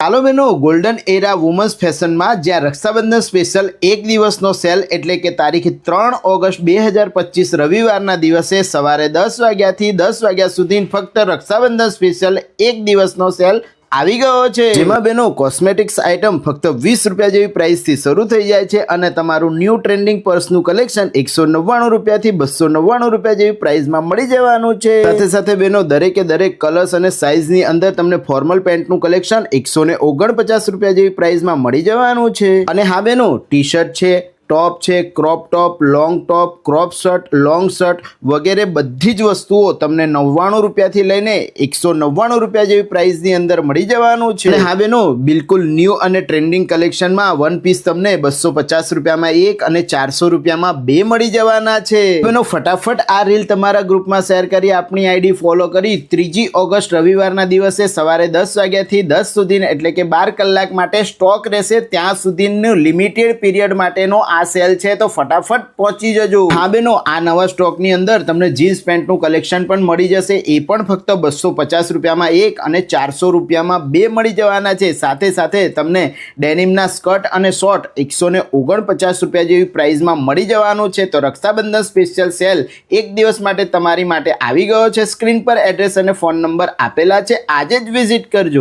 ચાલો બેનો ગોલ્ડન એરા વુમન્સ ફેશનમાં જ્યાં રક્ષાબંધન સ્પેશિયલ એક દિવસનો સેલ એટલે કે તારીખ ત્રણ ઓગસ્ટ બે હજાર પચીસ રવિવારના દિવસે સવારે દસ વાગ્યાથી દસ વાગ્યા સુધી ફક્ત રક્ષાબંધન સ્પેશિયલ એક દિવસનો સેલ આવી ગયો છે. જેમાં બેનો કોસ્મેટિક્સ આઇટમ ફક્ત વીસ રૂપિયા જેવી પ્રાઇસથી શરૂ થઈ જાય છે અને તમારું ન્યૂ ટ્રેન્ડિંગ પર્સનું કલેક્શન એકસો નવ્વાણું રૂપિયાથી બસો નવ્વાણું રૂપિયા જેવી પ્રાઇસમાં મળી જવાનું છે. સાથે સાથે બેનો દરેકે દરેક કલર્સ અને સાઇઝની અંદર તમને ફોર્મલ પેન્ટનું કલેક્શન એકસો ઓગણપચાસ રૂપિયા જેવી પ્રાઇસમાં મળી જવાનું છે. અને હા બેનો ટી શર્ટ છે ટોપ છે, crop top, long top, crop shirt, long shirt વગેરે બધી જ વસ્તુઓ તમને નવ્વાણું રૂપિયાથી લઈને એકસો નવ્વાણું રૂપિયા જેવી પ્રાઇસની અંદર મળી જવાનું છે. હા બેનો, બિલકુલ ન્યૂ અને ટ્રેન્ડિંગ કલેક્શનમાં વન પીસ તમને બસો પચાસ રૂપિયામાં એક અને ચારસો રૂપિયામાં બે મળી જવાના છે. બેનો, ફટાફટ આ રીલ તમારા ગ્રુપમાં શેર કરી આપણી આઈડી ફોલો કરી. ત્રીજી ઓગસ્ટ રવિવારના દિવસે સવારે દસ વાગ્યાથી દસ સુધી એટલે કે બાર કલાક માટે સ્ટોક રહેશે. ત્યાં સુધીનું લિમિટેડ પીરિયડ માટેનો આ સેલ છે, તો ફટાફટ પહોંચી જજો. હા બેનો, આ નવા સ્ટોકની અંદર તમને જીન્સ પેન્ટનું કલેક્શન પણ મળી જશે. એ પણ ફક્ત બસો પચાસ રૂપિયામાં એક અને ચારસો રૂપિયામાં બે મળી જવાના છે. સાથે સાથે તમને ડેનિમના સ્કર્ટ અને શોર્ટ એકસો ને ઓગણપચાસ રૂપિયા જેવી પ્રાઇઝમાં મળી જવાનું છે. તો રક્ષાબંધન સ્પેશિયલ સેલ એક દિવસ માટે તમારી માટે આવી ગયો છે. સ્ક્રીન પર એડ્રેસ અને ફોન નંબર આપેલા છે. આજે જ વિઝિટ કરજો.